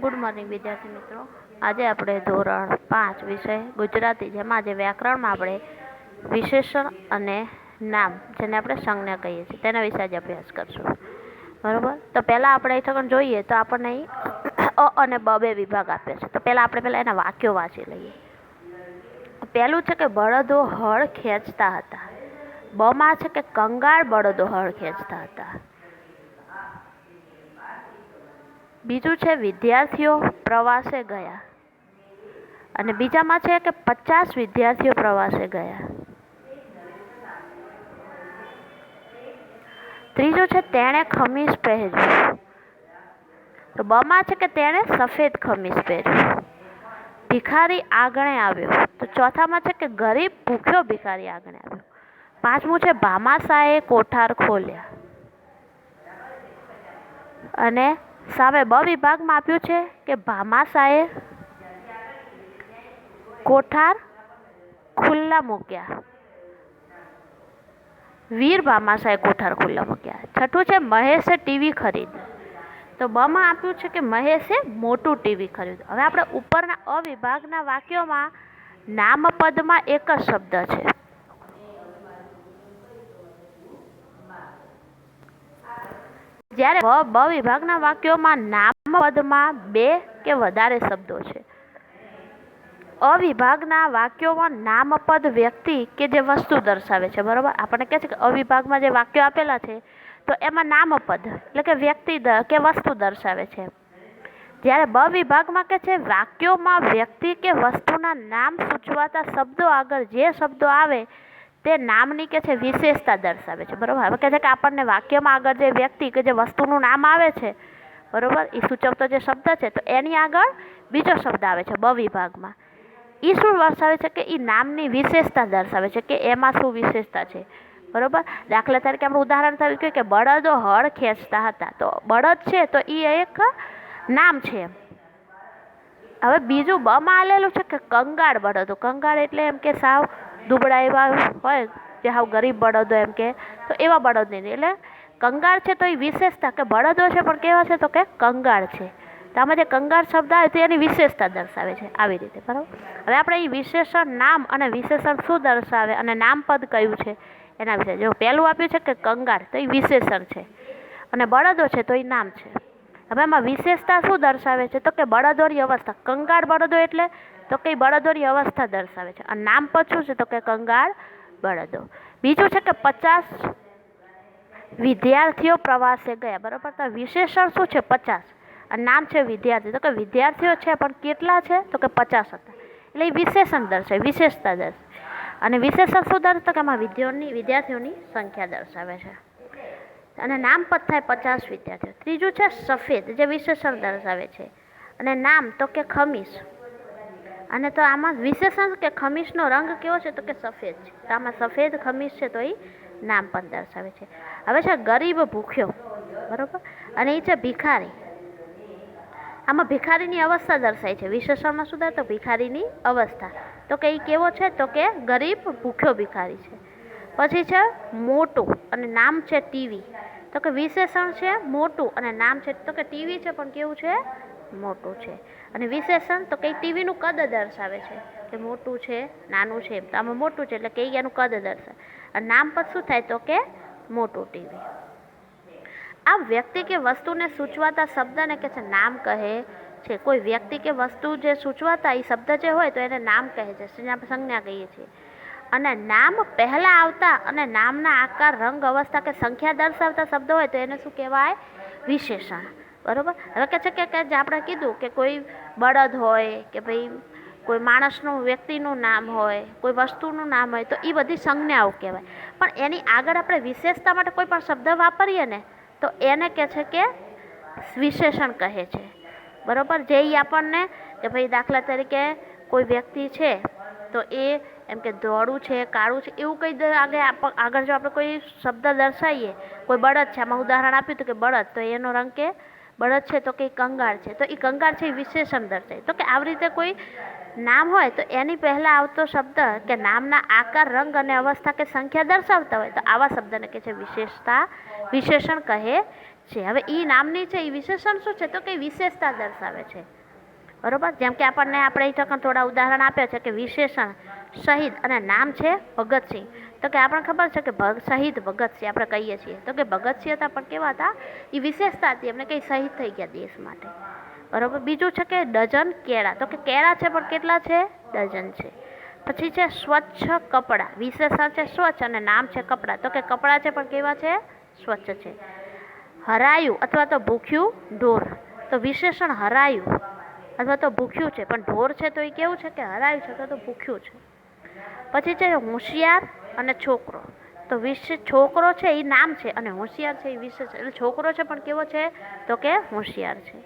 Good morning વિદ્યાર્થી મિત્રો. આજે આપણે ધોરણ પાંચ વિષય ગુજરાતી, જેમાં આજે વ્યાકરણમાં આપણે વિશેષણ અને નામ, જેને આપણે સંજ્ઞા કહીએ છીએ, તેના વિશે આજે અભ્યાસ કરશું. બરાબર? તો પહેલાં આપણે અહીં જોઈએ, તો આપણને અહીં અ અને બ બે વિભાગ આપ્યા છે. તો પહેલાં આપણે પહેલાં એના વાક્યો વાંચી લઈએ. પહેલું છે કે બળદો હળ ખેંચતા હતા. બમાં છે કે કંગાળ બળદો હળ ખેંચતા હતા. બીજું છે વિદ્યાર્થીઓ પ્રવાસે ગયા. અને બીજામાં છે કે પચાસ વિદ્યાર્થીઓ પ્રવાસે ગયા. ત્રીજું છે તેણે ખમીસ પહેર્યું. તો બમાં છે કે તેણે સફેદ ખમીસ પહેર્યું. ભિખારી આગણે આવ્યો. તો ચોથામાં છે કે ગરીબ ભૂખ્યો ભિખારી આગળ આવ્યો. પાંચમું છે ભામાશાએ કોઠાર ખોલ્યા. અને સામે બ વિભાગમાં આપ્યું છે કે ભામાશાએ કોઠાર ખુલ્લા મૂક્યા. વીર ભામાશાએ કોઠાર ખુલ્લા મૂક્યા. છઠ્ઠું છે મહેશે ટીવી ખરીદી. તો બમાં આપ્યું છે કે મહેશે મોટું ટીવી ખરીદ્યું હવે આપણે ઉપરના અવિભાગના વાક્યોમાં નામપદમાં એક જ શબ્દ છે. જ્યારે બ બ વિભાગના વાક્યોમાં નામપદમાં બે કે વધારે શબ્દો છે. અવિભાગના વાક્યોમાં નામપદ વ્યક્તિ કે જે વસ્તુ દર્શાવે છે, બરાબર? આપણને કહે છે કે અવિભાગમાં જે વાક્યો આપેલા છે, તો એમાં નામપદ એટલે કે વ્યક્તિ કે વસ્તુ દર્શાવે છે. જ્યારે બ વિભાગમાં કે છે વાક્યોમાં વ્યક્તિ કે વસ્તુના નામ સૂચવાતા શબ્દો આગળ જે શબ્દો આવે તે નામની કે છે, વિશેષતા દર્શાવે છે. બરાબર? હવે કહે છે કે આપણને વાક્યમાં આગળ જે વ્યક્તિ કે જે વસ્તુનું નામ આવે છે, બરાબર? એ સૂચવતો જે શબ્દ છે, તો એની આગળ બીજો શબ્દ આવે છે બ વિભાગમાં એ શું દર્શાવે છે કે એ નામની વિશેષતા દર્શાવે છે કે એમાં શું વિશેષતા છે? બરાબર? દાખલા તરીકે આપણે ઉદાહરણ તરીકે કે બળદો હળ ખેંચતા હતા. તો બળદ છે તો એ એક નામ છે હવે બીજું બમાં આલેલું છે કે કંગાળ બળદો. કંગાળ એટલે એમ કે સાવ દુબળા એવા હોય જે હાવ ગરીબ બળદો એમ કે, તો એવા બળદ નહીં. એટલે કંગાળ છે તો એ વિશેષતા કે બળદો છે પણ કેવા છે તો કે કંગાળ છે. તો આમાં જે કંગાળ શબ્દ આવે તો એની વિશેષતા દર્શાવે છે આવી રીતે, બરાબર? હવે આપણે એ વિશેષણ નામ અને વિશેષણ શું દર્શાવે અને નામપદ કયું છે એના વિશે. જો પહેલું આપ્યું છે કે કંગાળ, તો એ વિશેષણ છે. અને બળદો છે તો એ નામ છે. હવે એમાં વિશેષતા શું દર્શાવે છે? તો કે બળદોરી અવસ્થા. કંગાળ બળદો એટલે તો કે બળદોરી અવસ્થા દર્શાવે છે. અને નામ શું છે? તો કે કંગાળ બળદો. બીજું છે કે પચાસ વિદ્યાર્થીઓ પ્રવાસે ગયા. બરાબર? તો વિશેષણ શું છે? પચાસ. અને નામ છે વિદ્યાર્થી. તો કે વિદ્યાર્થીઓ છે, પણ કેટલા છે? તો કે પચાસ હતા. એટલે એ વિશેષણ દર્શાવે, વિશેષતા દર્શાવે. અને વિશેષણ શું દર્શાવે તો કે આમાં વિદ્યાર્થીઓની વિદ્યાર્થીઓની સંખ્યા દર્શાવે છે. અને નામ પદ થાય પચાસ વિદ્યાર્થીઓ. ત્રીજું છે સફેદ, જે વિશેષણ દર્શાવે છે. અને નામ તો કે ખમીસ. અને તો આમાં વિશેષણ કે ખમીસનો રંગ કેવો છે તો કે સફેદ છે. તો આમાં સફેદ, ખમીસ છે તો એ નામ પણ દર્શાવે છે. હવે છે ગરીબ ભૂખ્યો, બરાબર? અને એ છે ભિખારી. આમાં ભિખારીની અવસ્થા દર્શાય છે. વિશેષણમાં શું તો ભિખારીની અવસ્થા. તો કે એ કેવો છે તો કે ગરીબ ભૂખ્યો ભિખારી છે. પછી છે મોટું અને નામ છે ટીવી. તો કે વિશેષણ છે મોટું અને નામ છે, તો કે ટીવી છે, પણ કેવું છે? મોટું છે. અને વિશેષણ તો કંઈ ટીવીનું કદ દર્શાવે છે કે મોટું છે, નાનું છે તો આમાં મોટું છે એટલે કે એનું કદ દર્શાવે. અને નામ પર શું થાય તો કે મોટું ટીવી. આ વ્યક્તિ કે વસ્તુને સૂચવાતા શબ્દને કે છે નામ કહે છે. કોઈ વ્યક્તિ કે વસ્તુ જે સૂચવાતા એ શબ્દ જે હોય તો એને નામ કહે છે. સંજ્ઞા કહીએ છીએ. અને નામ પહેલાં આવતા અને નામના આકાર, રંગ, અવસ્થા કે સંખ્યા દર્શાવતા શબ્દો હોય તો એને શું કહેવાય? વિશેષણ. બરાબર? હવે કે છે કે જે આપણે કીધું કે કોઈ બળદ હોય કે ભાઈ કોઈ માણસનું, વ્યક્તિનું નામ હોય, કોઈ વસ્તુનું નામ હોય તો એ બધી સંજ્ઞાઓ કહેવાય. પણ એની આગળ આપણે વિશેષતા માટે કોઈ પણ શબ્દ વાપરીએ ને તો એને કહે છે કે વિશેષણ કહે છે. બરાબર? જે એ આપણને કે ભાઈ દાખલા તરીકે કોઈ વ્યક્તિ છે તો એ એમ કે ધોળું છે, કાળું છે, એવું કંઈ આગળ આગળ જો આપણે કોઈ શબ્દ દર્શાવીએ, કોઈ બળદ છે, આમાં ઉદાહરણ આપ્યું હતું કે બળદ, તો એનો રંગ કે બળદ છે તો કે કંગાળ છે. તો એ કંગાળ છે એ વિશેષણ દર્શાય તો કે આવી રીતે કોઈ નામ હોય તો એની પહેલાં આવતો શબ્દ કે નામના આકાર, રંગ અને અવસ્થા કે સંખ્યા દર્શાવતા હોય તો આવા શબ્દને કે છે વિશેષતા, વિશેષણ કહે છે. હવે એ નામની છે એ વિશેષણ શું છે? તો કે વિશેષતા દર્શાવે છે. બરોબર? જેમ કે આપણને આપણે ટકા થોડા ઉદાહરણ આપ્યા છે કે વિશેષણ, શહીદ અને નામ છે ભગતસિંહ. તો કે આપણને ખબર છે કે ભગ, શહીદ, ભગતસિંહ આપણે કહીએ છીએ. તો કે ભગતસિંહ હતા પણ કેવા હતા? એ વિશેષતા હતી, એમને કંઈ શહીદ થઈ ગયા દેશ માટે. બરોબર? બીજું છે કે ડઝન કેળા. તો કે કેળા છે પણ કેટલા છે? ડઝન છે. પછી છે સ્વચ્છ કપડાં. વિશેષણ છે સ્વચ્છ અને નામ છે કપડાં. તો કે કપડાં છે પણ કેવા છે? સ્વચ્છ છે. હરાયું અથવા તો ભૂખ્યું ઢોર. તો વિશેષણ હરાયું. અથવા તો ભૂખ્યું છે, પણ ઢોર છે તો એ કેવું છે કે હરાયું છે અથવા તો ભૂખ્યું છે. પછી છે હોશિયાર અને છોકરો. તો વિશ છોકરો છે એ નામ છે અને હોશિયાર છે એ વિશેષ એટલે છોકરો છે પણ કેવો છે? તો કે હોશિયાર છે.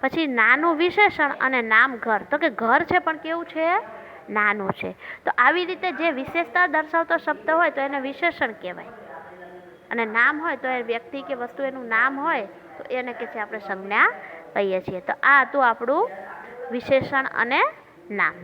પછી નાનું વિશેષણ અને નામ ઘર. તો કે ઘર છે પણ કેવું છે? નાનું છે. તો આવી રીતે જે વિશેષતા દર્શાવતો શબ્દ હોય તો એને વિશેષણ કહેવાય. અને નામ હોય તો એ વ્યક્તિ કે વસ્તુ એનું નામ હોય તો એને કે છે આપણે સંજ્ઞા કહીએ છીએ. તો આ હતું આપણું વિશેષણ અને નામ.